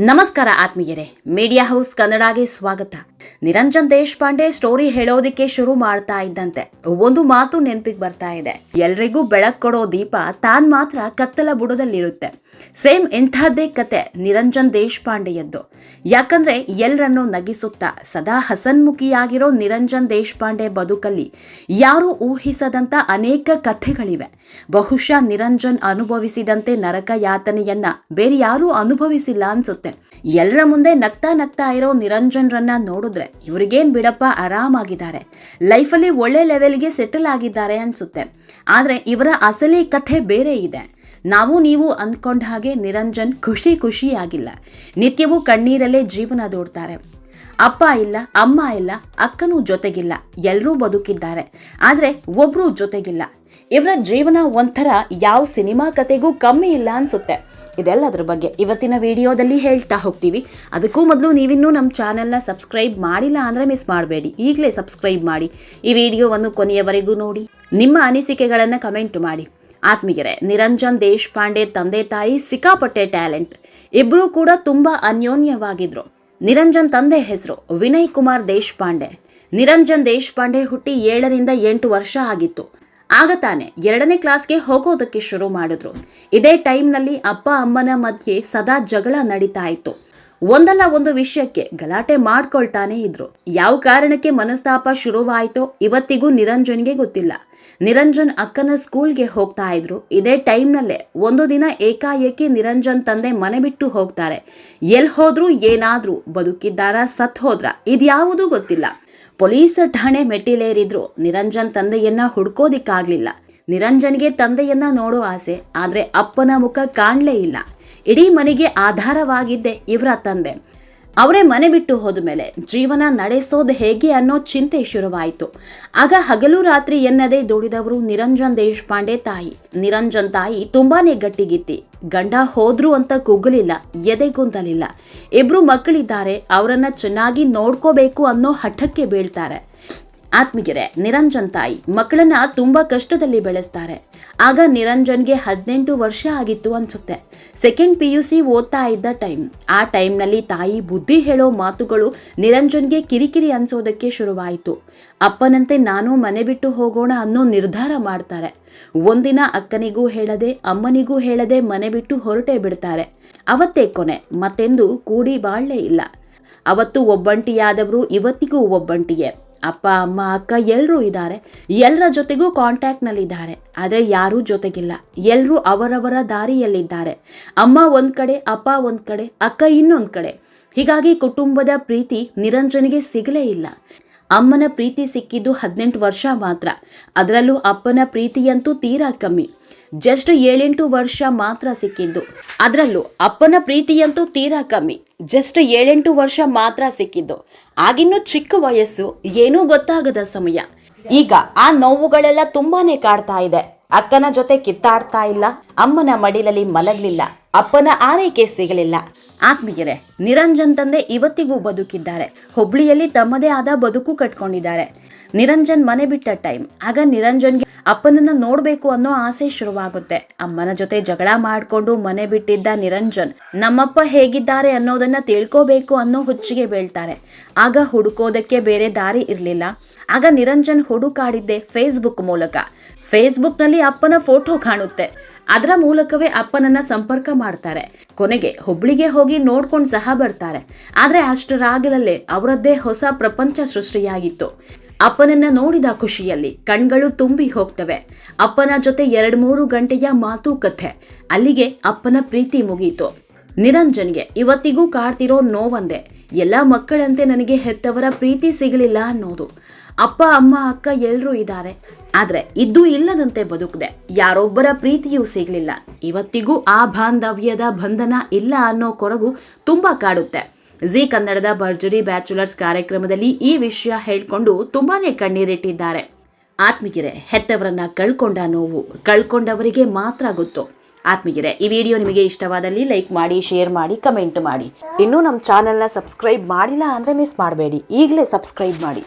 ನಮಸ್ಕಾರ ಆತ್ಮೀಯರೇ media house ಕನ್ನಡಗೆ ಸ್ವಾಗತ. ನಿರಂಜನ್ ದೇಶಪಾಂಡೆ ಸ್ಟೋರಿ ಹೇಳೋದಿಕ್ಕೆ ಶುರು ಮಾಡ್ತಾ ಇದ್ದಂತೆ. ಒಂದು ಮಾತು ನೆನಪಿಗೆ ಬರ್ತಾ ಇದೆ. ಎಲ್ರಿಗೂ ಬೆಳಕು ಕೊಡೋ ದೀಪ ತಾನ್ ಮಾತ್ರ ಕತ್ತಲ ಬುಡದಲ್ಲಿರುತ್ತೆ. ಸೇಮ್ ಇಂಥದ್ದೇ ಕತೆ ನಿರಂಜನ್ ದೇಶಪಾಂಡೆಯದ್ದು. ಯಾಕಂದ್ರೆ ಎಲ್ಲರನ್ನೂ ನಗಿಸುತ್ತಾ ಸದಾ ಹಸನ್ಮುಖಿಯಾಗಿರೋ ನಿರಂಜನ್ ದೇಶಪಾಂಡೆ ಬದುಕಲ್ಲಿ ಯಾರೂ ಊಹಿಸದಂತ ಅನೇಕ ಕಥೆಗಳಿವೆ. ಬಹುಶಃ ನಿರಂಜನ್ ಅನುಭವಿಸಿದಂತೆ ನರಕ ಯಾತನೆಯನ್ನ ಬೇರೆ ಯಾರೂ ಅನುಭವಿಸಿಲ್ಲ ಅನ್ಸುತ್ತೆ. ಎಲ್ಲರ ಮುಂದೆ ನಗ್ತಾ ನಗ್ತಾ ಇರೋ ನಿರಂಜನ್ರನ್ನ ನೋಡಿದ್ರೆ ಇವ್ರಿಗೇನ್ ಬಿಡಪ್ಪ ಆರಾಮಾಗಿದ್ದಾರೆ. ಲೈಫಲ್ಲಿ ಒಳ್ಳೆ ಲೆವೆಲ್ಗೆ ಸೆಟಲ್ ಆಗಿದ್ದಾರೆ ಅನ್ಸುತ್ತೆ. ಆದ್ರೆ ಇವರ ಅಸಲಿ ಕಥೆ ಬೇರೆ ಇದೆ. ನಾವು ನೀವು ಅಂದ್ಕೊಂಡ ಹಾಗೆ ನಿರಂಜನ್ ಖುಷಿ ಖುಷಿಯಾಗಿಲ್ಲ. ನಿತ್ಯವೂ ಕಣ್ಣೀರಲ್ಲೇ ಜೀವನ ದೂಡ್ತಾರೆ. ಅಪ್ಪ ಇಲ್ಲ, ಅಮ್ಮ ಇಲ್ಲ, ಅಕ್ಕನೂ ಜೊತೆಗಿಲ್ಲ ಎಲ್ಲರೂ ಬದುಕಿದ್ದಾರೆ. ಆದರೆ ಒಬ್ರು ಜೊತೆಗಿಲ್ಲ. ಇವರ ಜೀವನ ಒಂಥರ ಯಾವ ಸಿನಿಮಾ ಕತೆಗೂ ಕಮ್ಮಿ ಇಲ್ಲ ಅನಿಸುತ್ತೆ. ಇದೆಲ್ಲ ಅದ್ರ ಬಗ್ಗೆ ಇವತ್ತಿನ ವಿಡಿಯೋದಲ್ಲಿ ಹೇಳ್ತಾ ಹೋಗ್ತೀವಿ. ಅದಕ್ಕೂ ಮೊದಲು ನೀವಿನ್ನೂ ನಮ್ಮ ಚಾನೆಲ್ನ ಸಬ್ಸ್ಕ್ರೈಬ್ ಮಾಡಿಲ್ಲ ಅಂದರೆ ಮಿಸ್ ಮಾಡಬೇಡಿ. ಈಗಲೇ ಸಬ್ಸ್ಕ್ರೈಬ್ ಮಾಡಿ ಈ ವಿಡಿಯೋವನ್ನು ಕೊನೆಯವರೆಗೂ ನೋಡಿ. ನಿಮ್ಮ ಅನಿಸಿಕೆಗಳನ್ನು ಕಮೆಂಟ್ ಮಾಡಿ. ಆತ್ಮೀಯರೇ, ನಿರಂಜನ್ ದೇಶಪಾಂಡೆ ತಂದೆ ತಾಯಿ ಸಿಕ್ಕಾಪಟ್ಟೆ ಟ್ಯಾಲೆಂಟ್. ಇಬ್ಬರೂ ಕೂಡ ತುಂಬ ಅನ್ಯೋನ್ಯವಾಗಿದ್ರು. ನಿರಂಜನ್ ತಂದೆ ಹೆಸರು ವಿನಯ್ ಕುಮಾರ್ ದೇಶಪಾಂಡೆ. ನಿರಂಜನ್ ದೇಶಪಾಂಡೆ ಹುಟ್ಟಿ ಏಳರಿಂದ ಎಂಟು ವರ್ಷ ಆಗಿತ್ತು. ಆಗ ತಾನೆ ಎರಡನೇ ಕ್ಲಾಸ್ಗೆ ಹೋಗೋದಕ್ಕೆ ಶುರು ಮಾಡಿದ್ರು. ಇದೇ ಟೈಮ್ನಲ್ಲಿ ಅಪ್ಪ ಅಮ್ಮನ ಮಧ್ಯೆ ಸದಾ ಜಗಳ ನಡೀತಾ ಇತ್ತು. ಒಂದಲ್ಲ ಒಂದು ವಿಷಯಕ್ಕೆ ಗಲಾಟೆ ಮಾಡ್ಕೊಳ್ತಾನೆ ಇದ್ರು. ಯಾವ ಕಾರಣಕ್ಕೆ ಮನಸ್ತಾಪ ಶುರುವಾಯಿತೋ ಇವತ್ತಿಗೂ ನಿರಂಜನ್ಗೆ ಗೊತ್ತಿಲ್ಲ. ನಿರಂಜನ್ ಅಕ್ಕನ ಸ್ಕೂಲ್ಗೆ ಹೋಗ್ತಾ ಇದ್ರು. ಇದೇ ಟೈಮ್ನಲ್ಲೇ ಒಂದು ದಿನ ಏಕಾಏಕಿ ನಿರಂಜನ್ ತಂದೆ ಮನೆ ಬಿಟ್ಟು ಹೋಗ್ತಾರೆ. ಎಲ್ಲಿ ಹೋದ್ರು ಏನಾದ್ರೂ ಬದುಕಿದ್ದಾರ, ಸತ್ ಹೋದ್ರ, ಇದ್ಯಾವುದೂ ಗೊತ್ತಿಲ್ಲ. ಪೊಲೀಸ್ ಠಾಣೆ ಮೆಟ್ಟಿಲೇರಿದ್ರು. ನಿರಂಜನ್ ತಂದೆಯನ್ನ ಹುಡ್ಕೋದಿಕ್ಕಾಗ್ಲಿಲ್ಲ. ನಿರಂಜನ್ಗೆ ತಂದೆಯನ್ನ ನೋಡೋ ಆಸೆ, ಆದ್ರೆ ಅಪ್ಪನ ಮುಖ ಕಾಣಲೇ ಇಲ್ಲ. ಇಡೀ ಮನೆಗೆ ಆಧಾರವಾಗಿದ್ದೆ ಇವರ ತಂದೆ. ಅವರೇ ಮನೆ ಬಿಟ್ಟು ಹೋದ ಮೇಲೆ ಜೀವನ ನಡೆಸೋದು ಹೇಗೆ ಅನ್ನೋ ಚಿಂತೆ ಶುರುವಾಯಿತು. ಆಗ ಹಗಲು ರಾತ್ರಿ ಎನ್ನದೇ ದುಡಿದವರು ನಿರಂಜನ್ ದೇಶಪಾಂಡೆ ತಾಯಿ. ನಿರಂಜನ್ ತಾಯಿ ತುಂಬಾನೇ ಗಟ್ಟಿಗಿತ್ತಿ. ಗಂಡ ಹೋದ್ರು ಅಂತ ಕುಗ್ಗಲಿಲ್ಲ ಎದೆಗುಂದಲಿಲ್ಲ. ಇಬ್ರು ಮಕ್ಕಳಿದ್ದಾರೆ, ಅವರನ್ನ ಚೆನ್ನಾಗಿ ನೋಡ್ಕೋಬೇಕು ಅನ್ನೋ ಹಠಕ್ಕೆ ಬೀಳ್ತಾರೆ. ಆತ್ಮಿಗೆರೆ ನಿರಂಜನ್ ತಾಯಿ ಮಕ್ಕಳನ್ನ ತುಂಬಾ ಕಷ್ಟದಲ್ಲಿ ಬೆಳೆಸ್ತಾರೆ. ಆಗ ನಿರಂಜನ್ಗೆ ಹದಿನೆಂಟು ವರ್ಷ ಆಗಿತ್ತು ಅನ್ಸುತ್ತೆ. ಸೆಕೆಂಡ್ ಪಿ ಯು ಸಿ ಓದ್ತಾ ಇದ್ದ ಟೈಮ್ ಆ ಟೈಮ್ನಲ್ಲಿ ತಾಯಿ ಬುದ್ಧಿ ಹೇಳೋ ಮಾತುಗಳು ನಿರಂಜನ್ಗೆ ಕಿರಿಕಿರಿ ಅನ್ಸೋದಕ್ಕೆ ಶುರುವಾಯಿತು. ಅಪ್ಪನಂತೆ ನಾನು ಮನೆ ಬಿಟ್ಟು ಹೋಗೋಣ ಅನ್ನೋ ನಿರ್ಧಾರ ಮಾಡ್ತಾರೆ. ಒಂದಿನ ಅಕ್ಕನಿಗೂ ಹೇಳದೆ, ಅಮ್ಮನಿಗೂ ಹೇಳದೆ ಮನೆ ಬಿಟ್ಟು ಹೊರಟೇ ಬಿಡ್ತಾರೆ. ಅವತ್ತೇ ಕೊನೆ, ಮತ್ತೆಂದು ಕೂಡಿ ಬಾಳ್ಲೇ ಇಲ್ಲ. ಅವತ್ತು ಒಬ್ಬಂಟಿಯಾದವರು ಇವತ್ತಿಗೂ ಒಬ್ಬಂಟಿಯೇ. ಅಪ್ಪ, ಅಮ್ಮ, ಅಕ್ಕ ಎಲ್ಲರೂ ಇದ್ದಾರೆ. ಎಲ್ಲರ ಜೊತೆಗೂ ಕಾಂಟ್ಯಾಕ್ಟ್ನಲ್ಲಿದ್ದಾರೆ ಆದರೆ ಯಾರೂ ಜೊತೆಗಿಲ್ಲ. ಎಲ್ಲರೂ ಅವರವರ ದಾರಿಯಲ್ಲಿದ್ದಾರೆ. ಅಮ್ಮ ಒಂದು ಕಡೆ, ಅಪ್ಪ ಒಂದು ಕಡೆ, ಅಕ್ಕ ಇನ್ನೊಂದು ಕಡೆ. ಹೀಗಾಗಿ ಕುಟುಂಬದ ಪ್ರೀತಿ ನಿರಂಜನಿಗೆ ಸಿಗಲೇ ಇಲ್ಲ. ಅಮ್ಮನ ಪ್ರೀತಿ ಸಿಕ್ಕಿದ್ದು ಹದಿನೆಂಟು ವರ್ಷ ಮಾತ್ರ. ಅದರಲ್ಲೂ ಅಪ್ಪನ ಪ್ರೀತಿಯಂತೂ ತೀರಾ ಕಮ್ಮಿ. ಜಸ್ಟ್ ಏಳೆಂಟು ವರ್ಷ ಮಾತ್ರ ಸಿಕ್ಕಿದ್ದು. ಅದರಲ್ಲೂ ಅಪ್ಪನ ಪ್ರೀತಿಯಂತೂ ತೀರಾ ಕಮ್ಮಿ. ಜಸ್ಟ್ ಏಳೆಂಟು ವರ್ಷ ಮಾತ್ರ ಸಿಕ್ಕಿದ್ದು. ಆಗಿನ್ನೂ ಚಿಕ್ಕ ವಯಸ್ಸು ಏನೂ ಗೊತ್ತಾಗದ ಸಮಯ. ಈಗ ಆ ನೋವುಗಳೆಲ್ಲ ತುಂಬಾನೇ ಕಾಡ್ತಾ ಇದೆ. ಅಕ್ಕನ ಜೊತೆ ಕಿತ್ತಾಡ್ತಾ ಇಲ್ಲ. ಅಮ್ಮನ ಮಡಿಲಲ್ಲಿ ಮಲಗಲಿಲ್ಲ. ಅಪ್ಪನ ಆರೈಕೆ ಸಿಗಲಿಲ್ಲ. ಆತ್ಮೀಯರೇ, ನಿರಂಜನ್ ತಂದೆ ಇವತ್ತಿಗೂ ಬದುಕಿದ್ದಾರೆ. ಹುಬ್ಳಿಯಲ್ಲಿ ತಮ್ಮದೇ ಆದ ಬದುಕು ಕಟ್ಕೊಂಡಿದ್ದಾರೆ. ನಿರಂಜನ್ ಮನೆ ಬಿಟ್ಟ ಟೈಮ್. ಆಗ ನಿರಂಜನ್ಗೆ ಅಪ್ಪನನ್ನ ನೋಡ್ಬೇಕು ಅನ್ನೋ ಆಸೆ ಶುರುವಾಗುತ್ತೆ. ಅಮ್ಮನ ಜೊತೆ ಜಗಳ ಮಾಡ್ಕೊಂಡು ಮನೆ ಬಿಟ್ಟಿದ್ದ ನಿರಂಜನ್, ನಮ್ಮಪ್ಪ ಹೇಗಿದ್ದಾರೆ ಅನ್ನೋದನ್ನ ತಿಳ್ಕೋಬೇಕು ಅನ್ನೋ ಹುಚ್ಚಿಗೆ ಬೀಳ್ತಾರೆ. ಆಗ ಹುಡುಕೋದಕ್ಕೆ ಬೇರೆ ದಾರಿ ಇರಲಿಲ್ಲ. ಆಗ ನಿರಂಜನ್ ಹುಡುಕಾಡಿದ್ದೆ ಫೇಸ್ಬುಕ್ ಮೂಲಕ. ಫೇಸ್ಬುಕ್ನಲ್ಲಿ ಅಪ್ಪನ ಫೋಟೋ ಕಾಣುತ್ತೆ. ಅದರ ಮೂಲಕವೇ ಅಪ್ಪನನ್ನ ಸಂಪರ್ಕ ಮಾಡ್ತಾರೆ. ಕೊನೆಗೆ ಹುಬ್ಳಿಗೆ ಹೋಗಿ ನೋಡ್ಕೊಂಡು ಸಹ ಬರ್ತಾರೆ. ಆದರೆ ಅಷ್ಟರಾಗಲಲ್ಲೇ ಅವರದ್ದೇ ಹೊಸ ಪ್ರಪಂಚ ಸೃಷ್ಟಿಯಾಗಿತ್ತು. ಅಪ್ಪನನ್ನ ನೋಡಿದ ಖುಷಿಯಲ್ಲಿ ಕಣ್ಗಳು ತುಂಬಿ ಹೋಗ್ತವೆ. ಅಪ್ಪನ ಜೊತೆ ಎರಡು ಮೂರು ಗಂಟೆಯ ಮಾತುಕತೆ ಅಲ್ಲಿಗೆ ಅಪ್ಪನ ಪ್ರೀತಿ ಮುಗಿಯಿತು ನಿರಂಜನ್ಗೆ, ಇವತ್ತಿಗೂ ಕಾಡ್ತಿರೋ ನೋವಂದೆ. ಎಲ್ಲ ಮಕ್ಕಳಂತೆ ನನಗೆ ಹೆತ್ತವರ ಪ್ರೀತಿ ಸಿಗಲಿಲ್ಲ ಅನ್ನೋದು. ಅಪ್ಪ, ಅಮ್ಮ, ಅಕ್ಕ ಎಲ್ಲರೂ ಇದ್ದಾರೆ. ಆದರೆ ಇದ್ದು ಇಲ್ಲದಂತೆ ಬದುಕದೆ. ಯಾರೊಬ್ಬರ ಪ್ರೀತಿಯೂ ಸಿಗಲಿಲ್ಲ. ಇವತ್ತಿಗೂ ಆ ಬಾಂಧವ್ಯದ ಬಂಧನ ಇಲ್ಲ ಅನ್ನೋ ಕೊರಗು ತುಂಬಾ ಕಾಡುತ್ತೆ. ಜಿ ಕನ್ನಡದ ಭರ್ಜರಿ ಬ್ಯಾಚುಲರ್ಸ್ ಕಾರ್ಯಕ್ರಮದಲ್ಲಿ ಈ ವಿಷಯ ಹೇಳ್ಕೊಂಡು ತುಂಬಾನೇ ಕಣ್ಣೀರಿಟ್ಟಿದ್ದಾರೆ ಆತ್ಮಗಿರೆ ಹೆತ್ತವರನ್ನ ಕಳ್ಕೊಂಡ ನೋವು ಕಳ್ಕೊಂಡವರಿಗೆ ಮಾತ್ರ ಗೊತ್ತು. ಆತ್ಮಗಿರೆ ಈ ವಿಡಿಯೋ ನಿಮಗೆ ಇಷ್ಟವಾದಲ್ಲಿ ಲೈಕ್ ಮಾಡಿ, ಶೇರ್ ಮಾಡಿ, ಕಮೆಂಟ್ ಮಾಡಿ. ಇನ್ನೂ ನಮ್ಮ ಚಾನೆಲ್ನ ಸಬ್ಸ್ಕ್ರೈಬ್ ಮಾಡಿಲ್ಲ ಅಂದರೆ ಮಿಸ್ ಮಾಡಬೇಡಿ. ಈಗಲೇ ಸಬ್ಸ್ಕ್ರೈಬ್ ಮಾಡಿ.